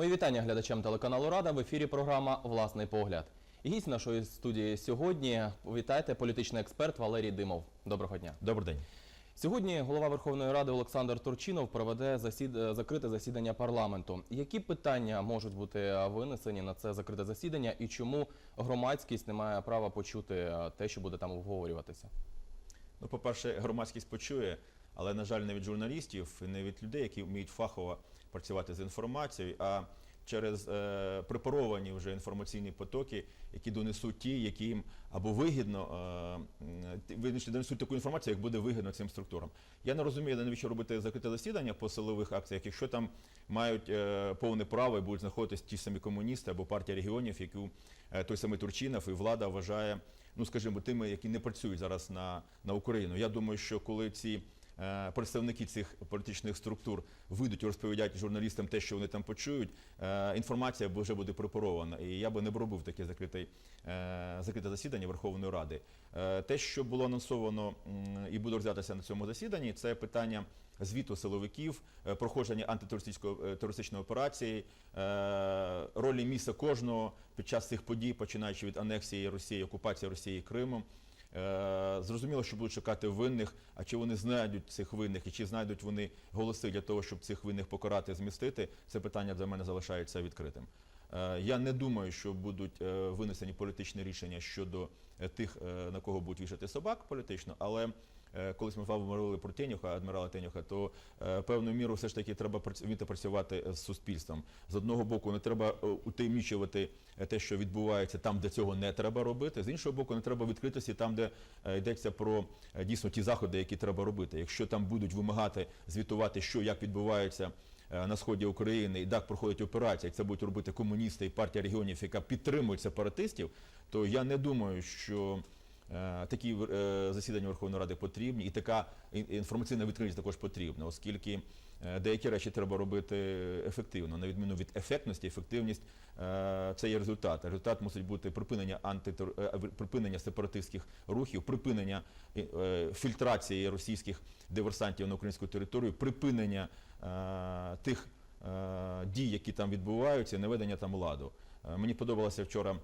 Мої вітання глядачам телеканалу Рада в ефірі програма Власний погляд. Гість нашої студії сьогодні. Вітайте, політичний експерт Валерій Димов. Доброго дня. Добрий день. Сьогодні голова Верховної Ради Олександр Турчинов проведе засід... е, закрите засідання парламенту. Які питання можуть бути е, винесені на це закрите засідання, і чому громадськість не має права почути е, те, що буде там обговорюватися? Ну, по-перше, громадськість почує, але, на жаль, не від журналістів не від людей, які вміють фахово працювати з інформацією, а через е, препаровані вже інформаційні потоки, які донесуть ті, які їм або вигідно е, донесуть таку інформацію, як буде вигідно цим структурам. Я не розумію, навіщо робити закрите засідання по силових акціях, якщо там мають е, повне право і будуть знаходитись ті самі комуністи або партія регіонів, яку е, той самий Турчинов і влада вважає, ну скажімо, тими, які не працюють зараз на, на Україну. Я думаю, що коли ці представники цих політичних структур вийдуть і розповідають журналістам те, що вони там почують, е, інформація вже буде препарована. І я би не робив таке закрите, е, закрите засідання Верховної Ради. Е, те, що було анонсовано і буде розглядатися на цьому засіданні, це питання звіту силовиків, е, проходження антитерористичної е, терористичної операції, е, ролі місця кожного під час цих подій, починаючи від анексії Росії, окупації Росії Кримом. Е, Зрозуміло, що будуть шукати винних, а чи вони знайдуть цих винних, і чи знайдуть вони голоси для того, щоб цих винних покарати, змістити, це питання для мене залишається відкритим. Е, Я не думаю, що будуть е, винесені політичні рішення щодо тих, на кого будуть вішати собак політично, але колись ми говорили про Тенюха, адмірала Тенюха, то е, певною мірою все ж таки треба вміти працювати з суспільством. З одного боку, не треба е, утаємнічувати е, те, що відбувається там, де цього не треба робити. З іншого боку, не треба відкритості там, де е, йдеться про е, дійсно ті заходи, які треба робити. Якщо там будуть вимагати звітувати, що як відбувається е, на сході України і як проходить операція, як це будуть робити комуністи і партія регіонів, яка підтримує сепаратистів, то я не думаю, що е, такі е, засідання Верховної Ради потрібні, і така ін- інформаційна відкритість також потрібна, оскільки е, деякі речі треба робити ефективно. На відміну від ефектності, ефективність е, це є результат. Результат мусить бути припинення антитер... е, припинення сепаратистських рухів, припинення е, е, фільтрації російських диверсантів на українську територію, припинення е, тих е, дій, які там відбуваються, наведення там ладу. Е, Мені подобалася вчора е,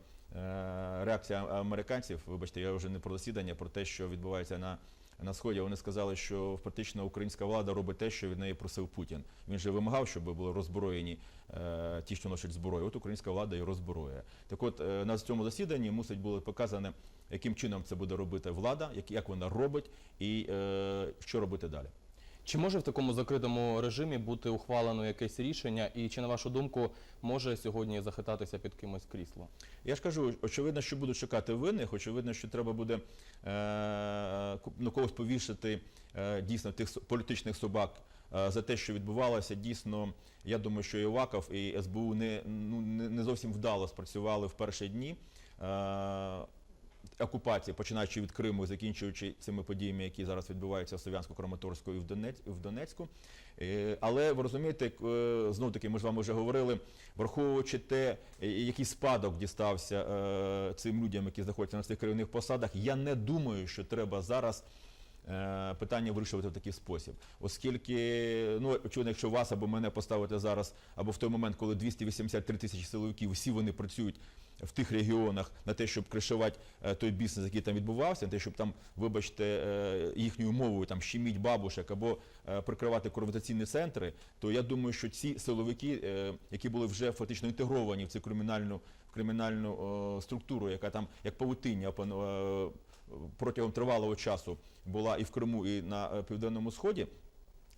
реакція американців. Вибачте, я вже не про засідання, про те, що відбувається на. На сході вони сказали, що фактично українська влада робить те, що від неї просив Путін. Він же вимагав, щоб були роззброєні е, ті, що носять зброю. От українська влада і роззброює. Так от е, на цьому засіданні мусить бути показане, яким чином це буде робити влада, як, як вона робить, і е, що робити далі. Чи може в такому закритому режимі бути ухвалено якесь рішення, і чи на вашу думку може сьогодні захитатися під кимось крісло? Я ж кажу, очевидно, що будуть шукати винних, очевидно, що треба буде е, на когось повішати е, дійсно тих політичних собак е, за те, що відбувалося. Дійсно, я думаю, що Іваков і СБУ не, ну, не, не зовсім вдало спрацювали в перші дні. Е, Окупації, починаючи від Криму, і закінчуючи цими подіями, які зараз відбуваються в Слов'янську, Краматорську і в Донець- в Донецьку. Е, Але ви розумієте, знов таки, ми ж вами вже говорили, враховуючи те, е, який спадок дістався е, цим людям, які знаходяться на цих керівних посадах, я не думаю, що треба зараз. Е, Питання вирішувати в такий спосіб, оскільки ну очевидно, якщо вас або мене поставити зараз, або в той момент, коли 283 тисячі силовиків, всі вони працюють в тих регіонах на те, щоб кришувати е, той бізнес, який там відбувався, на те, щоб там, вибачте, е, їхньою мовою там щеміть бабушек або прикривати конвертаційні центри, то я думаю, що ці силовики, які були вже фактично інтегровані в цю кримінальну в кримінальну структуру, яка там як павутиння протягом тривалого часу була і в Криму, і на е, південному сході.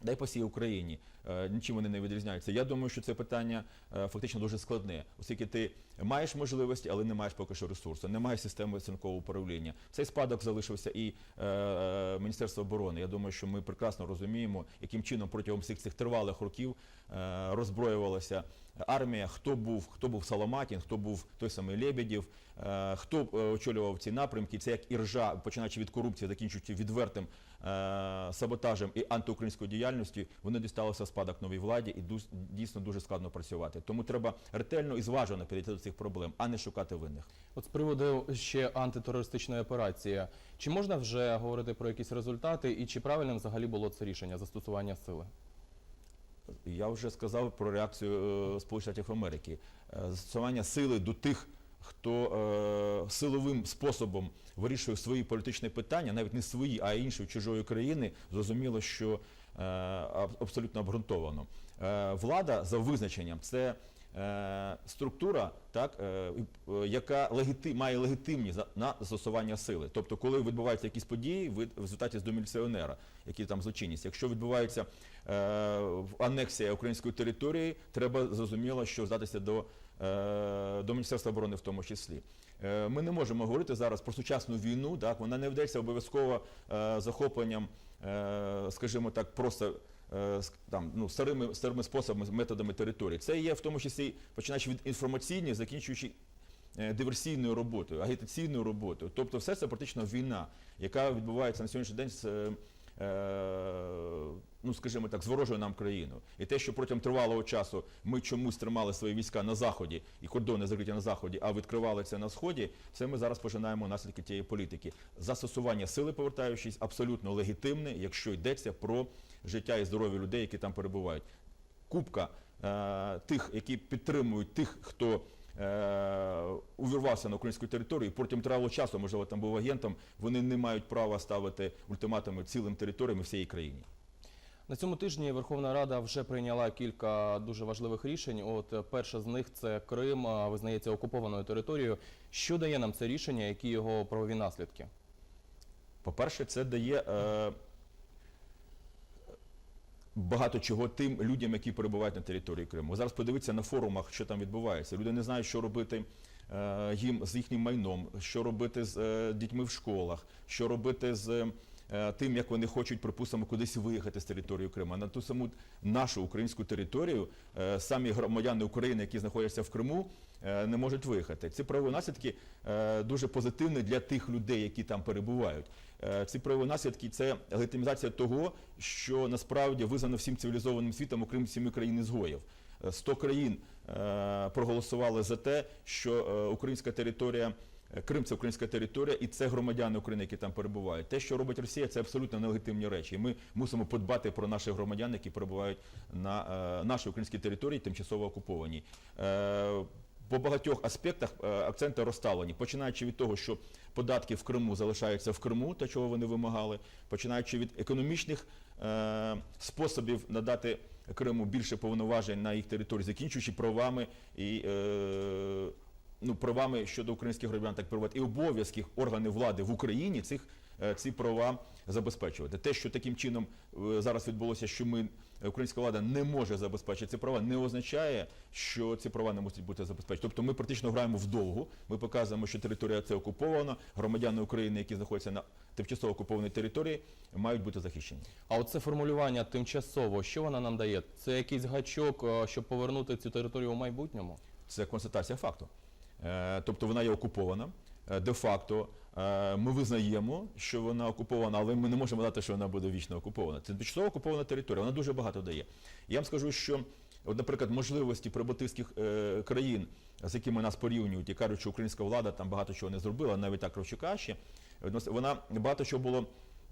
Дай по всій Україні е, нічим вони не відрізняються. Я думаю, що це питання е, фактично дуже складне, оскільки ти маєш можливості, але не маєш поки що ресурсу, немає системи оцінкового управління. Цей спадок залишився і е, Міністерство оборони. Я думаю, що ми прекрасно розуміємо, яким чином протягом всіх цих тривалих років е, роззброювалася армія, хто був, хто був Саламатін, хто був той самий Лебедєв, е, хто е, очолював ці напрямки. Це як іржа, починаючи від корупції, закінчуючи відвертим е, саботажем і антиукраїнською діяльністю, вони дісталися спадок новій владі і дійсно дуже складно працювати. Тому треба ретельно і зважено підійти до цих проблем, а не шукати винних. От з приводу ще антитерористичної операції, чи можна вже говорити про якісь результати, і чи правильним взагалі було це рішення застосування сили? Я вже сказав про реакцію е, Сполучених Штатів Америки. Е, Застосування сили до тих, хто е, силовим способом вирішує свої політичні питання, навіть не свої, а інші чужої країни, зрозуміло, що аб- абсолютно обґрунтовано. Влада за визначенням це структура, так, е, е, яка легіти, має легітимність за- на застосування сили. Тобто, коли відбуваються якісь події, ви в результаті до міліціонера, які там злочинність. Якщо відбувається е, анексія української території, треба зрозуміло, що здатися до, е, до Міністерства оборони в тому числі. Е, Ми не можемо говорити зараз про сучасну війну, так вона не ведеться обов'язково е, захопленням, е, скажімо так, просто е, там, ну, старими, старими способами, методами території. Це є в тому числі починаючи від інформаційної, закінчуючи е, диверсійною роботою, агітаційною роботою. Тобто все це практично війна, яка відбувається на сьогоднішній день з. Е, Ну, скажімо так, з ворожою нам країною. І те, що протягом тривалого часу ми чомусь тримали свої війська на заході і кордони закриті на заході, а відкривали це на сході, це ми зараз пожинаємо наслідки тієї політики. Застосування сили, повертаючись, абсолютно легітимне, якщо йдеться про життя і здоров'я людей, які там перебувають. Кубка е, тих, які підтримують тих, хто увірвався на українську територію, протягом тривалого часу, можливо, там був агентом, вони не мають права ставити ультиматуми цілим територіям і всієї країні. На цьому тижні Верховна Рада вже прийняла кілька дуже важливих рішень. От е, перше з них це Крим визнається окупованою територією. Що дає нам це рішення, які його правові наслідки? По-перше, це дає е, багато чого тим людям, які перебувають на території Криму. Зараз подивіться на форумах, що там відбувається. Люди не знають, що робити е, їм з їхнім майном, що робити з е, дітьми в школах, що робити з е, тим, як вони хочуть, припустимо, кудись виїхати з території Криму. На ту саму нашу українську територію самі громадяни України, які знаходяться в Криму, не можуть виїхати. Ці правові наслідки дуже позитивні для тих людей, які там перебувають. Е, Ці правові наслідки це легітимізація того, що насправді визнано всім цивілізованим світом, окрім сіми країн ізгоїв. Е, 100 країн е, проголосували за те, що е, українська територія. е, Крим це українська територія, і це громадяни України, які там перебувають. Те, що робить Росія, це абсолютно нелегітимні речі. І ми мусимо подбати про наших громадян, які перебувають на е, нашій українській території, тимчасово окупованій. По багатьох аспектах е, акценти розставлені, починаючи від того, що податки в Криму залишаються в Криму, те, чого вони вимагали, починаючи від економічних е, способів надати Криму більше повноважень на їх території, закінчуючи правами і е, ну, правами щодо українських громадян, так перебувати, і обов'язків органів влади в Україні цих ці права забезпечувати. Те, що таким чином е, зараз відбулося, що ми українська влада не може забезпечити ці права, не означає, що ці права не мусять бути забезпечені. Тобто ми практично граємо вдовгу. Ми показуємо, що територія це окупована. Громадяни України, які знаходяться на тимчасово окупованій території, мають бути захищені. А оце формулювання тимчасово, що вона нам дає? Це якийсь гачок, е, щоб повернути цю територію у майбутньому? Це констатація факту. Е, Тобто вона є окупована. Е, Де-факто е, ми визнаємо, що вона окупована, але ми не можемо дати, що вона буде вічно окупована. Це тимчасово окупована територія, вона дуже багато дає. Я вам скажу, що, от, наприклад, можливості прибалтійських е, країн, з якими нас порівнюють, і кажуть, що українська влада там багато чого не зробила, навіть так Кравчука ще, відносно- вона багато чого було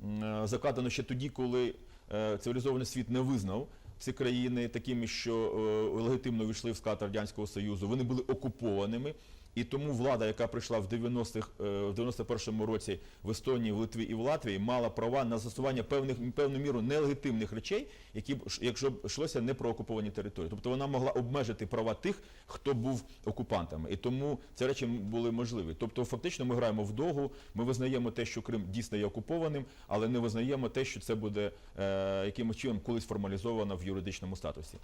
е, закладено ще тоді, коли е, цивілізований світ не визнав ці країни такими, що е, легітимно війшли в склад Радянського Союзу. Вони були окупованими. І тому влада, яка прийшла в 90-х, е, в 91-му році в Естонії, в Литві і в Латвії, мала права на застосування певних певну міру нелегітимних речей, які б якщо б йшлося не про окуповані території. Тобто вона могла обмежити права тих, хто був окупантами. І тому ці речі були можливі. Тобто, фактично, ми граємо в догу, ми визнаємо те, що Крим дійсно є окупованим, але не визнаємо те, що це буде е, якимось чином колись формалізовано в юридичному статусі.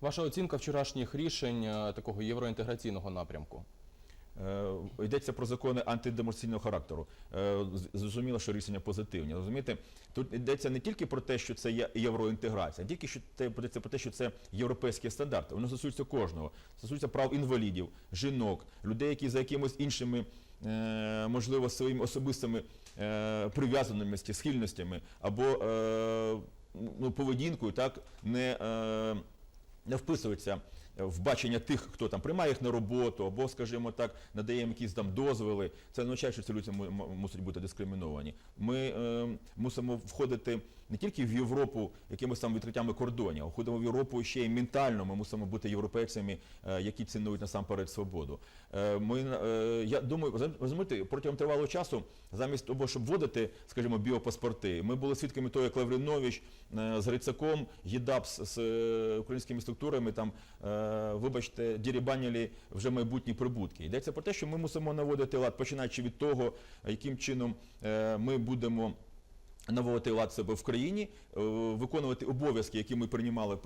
Ваша оцінка вчорашніх рішень е, такого євроінтеграційного напрямку? Е, Йдеться про закони антидемократичного характеру. Е, Зрозуміло, що рішення позитивні. Розумієте, тут йдеться не тільки про те, що це є євроінтеграція, а тільки що це про те, що це європейські стандарти. Воно стосується кожного. Стосується прав інвалідів, жінок, людей, які за якимось іншими, е, можливо, своїми особистими прив'язаностями, схильностями або ну, поведінкою, так не. не вписуються в бачення тих, хто там приймає їх на роботу, або, скажімо так, надає їм якісь там дозволи. Це не означає, що ці люди му- му- мусять бути дискриміновані. Ми е, мусимо входити не тільки в Європу якимось там відкриттями кордонів, а входимо в Європу ще й ментально. Ми мусимо бути європейцями, е, які цінують насамперед свободу. Е, Ми, е, я думаю, розум- розумієте, протягом тривалого часу, замість того, щоб вводити, скажімо, біопаспорти, ми були свідками того, як Лавринович е, з Грицаком, ЄДАП з, з е, українськими структурами там, е, вибачте, дірібанили вже майбутні прибутки. Йдеться про те, що ми мусимо наводити лад, починаючи від того, яким чином е, ми будемо наводити лад себе в країні, е, виконувати обов'язки, які ми приймали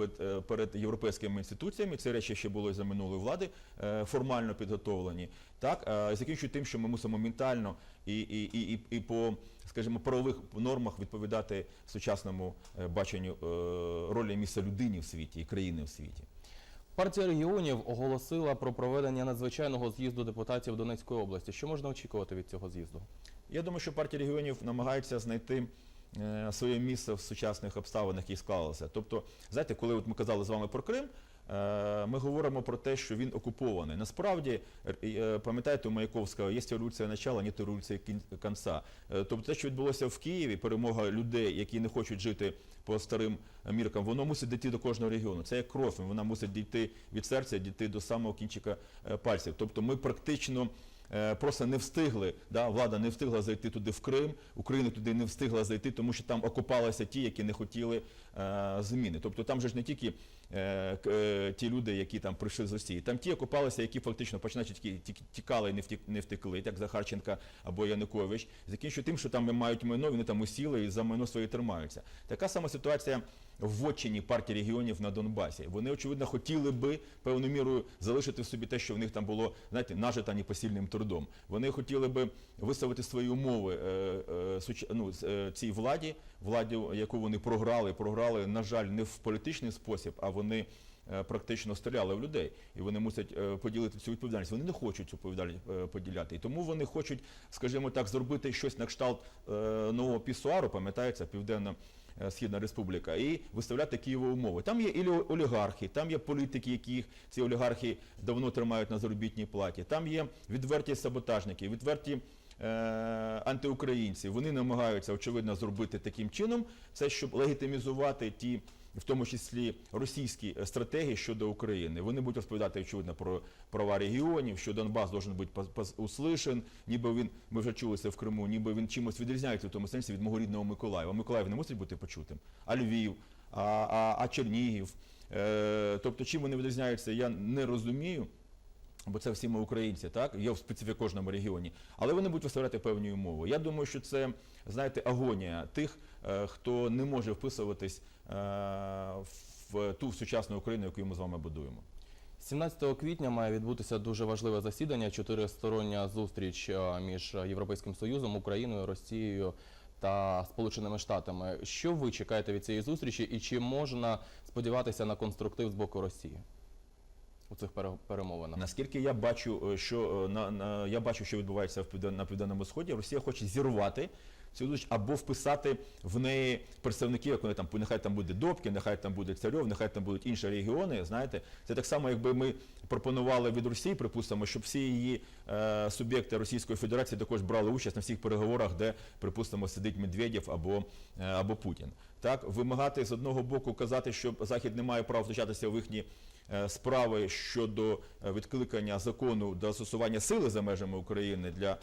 перед, е, європейськими інституціями. Це речі ще було за минулої влади, е, формально підготовлені. Так, а закінчуючи тим, що ми мусимо ментально і, і, і, і, по, скажімо, правових нормах відповідати сучасному е, баченню е, ролі місця людині в світі і країни в світі. Партія регіонів оголосила про проведення надзвичайного з'їзду депутатів Донецької області. Що можна очікувати від цього з'їзду? Я думаю, що партія регіонів намагається знайти е, своє місце в сучасних обставинах, які склалися. Тобто, знаєте, коли от ми казали з вами про Крим, ми говоримо про те, що він окупований. Насправді, е, е, пам'ятаєте, у Маяковського є революція начала, ні революція кінця. Е, Тобто те, що відбулося в Києві, перемога людей, які не хочуть жити по старим міркам, воно мусить дійти до кожного регіону. Це як кров, вона мусить дійти від серця, дійти до самого кінчика е, пальців. Тобто ми практично е, просто не встигли, да, влада не встигла зайти туди в Крим, Україна туди не встигла зайти, тому що там окупалися ті, які не хотіли е, зміни. Тобто там же ж не тільки е, е, ті люди, які там прийшли з Росії, там ті окупалися, які фактично починаючи тікали і не, втекли, як Захарченка або Янукович, закінчують тим, що там мають майно, вони там усіли і за майно своє тримаються. Така сама ситуація в вотчині партії регіонів на Донбасі. Вони, очевидно, хотіли би певною мірою залишити в собі те, що в них там було, знаєте, нажито непосильним трудом. Вони хотіли би виставити свої умови е, е, ну, е, цій владі, владі, яку вони програли, програли, на жаль, не в політичний спосіб, а вони. е, Практично стріляли в людей, і вони мусять е, поділити цю відповідальність. Вони не хочуть цю відповідальність е, поділяти. І тому вони хочуть, скажімо так, зробити щось на кшталт нового пісуару, пам'ятається, південно е, Східна Республіка, і виставляти Києву умови. Там є і олігархи, там є політики, яких ці олігархи давно тримають на заробітній платі. Там є відверті саботажники, відверті е, антиукраїнці. Вони намагаються, очевидно, зробити таким чином, це щоб легітимізувати ті. В тому числі російські стратегії щодо України. Вони будуть розповідати, очевидно, про права регіонів, що Донбас должен бути услышан, ніби він, ми вже чули це в Криму, ніби він чимось відрізняється в тому сенсі від мого рідного Миколаєва. Миколаїв не мусить бути почутим, а Львів, а, а, а Чернігів. Е, тобто, чим вони відрізняються, я не розумію. Бо це всі ми українці, так? Є в специфі кожному регіоні. Але вони будуть виставляти певні умови. Я думаю, що це, знаєте, агонія тих, е, хто не може вписуватись е, в ту сучасну Україну, яку ми з вами будуємо. 17 квітня має відбутися дуже важливе засідання, чотиристороння зустріч е, між Європейським Союзом, Україною, Росією та Сполученими Штатами. Що ви чекаєте від цієї зустрічі і чи можна сподіватися на конструктив з боку Росії у цих пере- перемовинах? Наскільки я бачу, е, що е, на, на я бачу, що відбувається в на південному сході, Росія хоче зірвати зустріч або вписати в неї представників, як вони там нехай там буде Добкін, нехай там буде Царьов, нехай там будуть інші регіони. Знаєте, це так само, якби ми пропонували від Росії, припустимо, щоб всі її е, суб'єкти Російської Федерації також брали участь на всіх переговорах, де припустимо сидить Медведєв або, е, або Путін. Так, вимагати з одного боку казати, що Захід не має права втручатися в їхні е, справи щодо е, відкликання закону до застосування сили за межами України для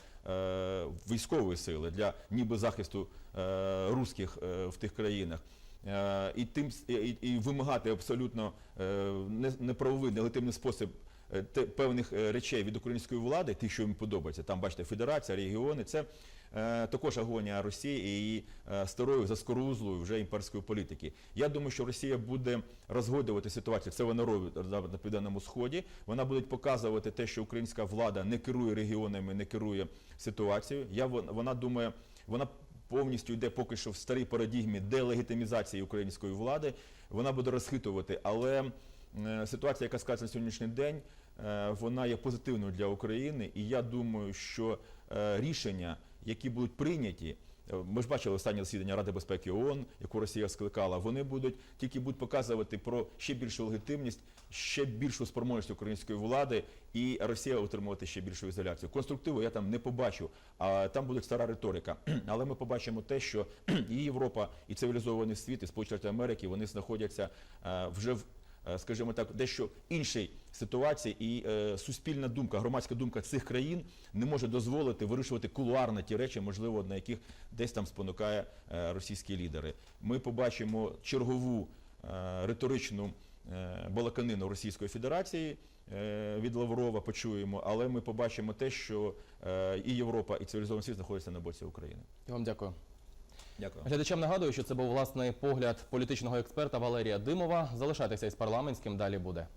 військової сили, для ніби захисту е, русських е, в тих країнах. Е, і тим і, і вимагати абсолютно е, неправовий, нелегітимний спосіб е, певних е, речей від української влади, тих, що їм подобається. Там бачите, федерація, регіони, це е, також агонія Росії і її е, старої заскорузлої вже імперської політики. Я думаю, що Росія буде розгодувати ситуацію. Це вона робить на південному сході. Вона буде показувати те, що українська влада не керує регіонами, не керує ситуацією. Я вон- вона думає, вона повністю йде поки що в старій парадігмі делегітимізації української влади. Вона буде розхитувати, але е, ситуація, яка склалася на сьогоднішній день, е, вона є позитивною для України. І я думаю, що е, рішення, які будуть прийняті, е, Ми ж бачили останнє засідання Ради безпеки ООН, яку Росія скликала. Вони будуть тільки будуть показувати про ще більшу легітимність, ще більшу спроможність української влади, і Росія отримувати ще більшу ізоляцію. Конструктиву я там не побачу. А там буде стара риторика. Але ми побачимо те, що і Європа, і цивілізований світ, і Сполучені Америки вони знаходяться е, вже в е, скажімо так, дещо іншій ситуації, і е, суспільна думка, громадська думка цих країн не може дозволити вирішувати кулуарно ті речі, можливо, на яких десь там спонукає е, російські лідери. Ми побачимо чергову е, риторичну е, балаканину Російської Федерації. е, Від Лаврова почуємо, але ми побачимо те, що е, і Європа, і цивілізований світ знаходяться на боці України. Я вам дякую. Дякую. Глядачам нагадую, що це був власний погляд політичного експерта Валерія Димова. Залишайтеся із парламентським. Далі буде.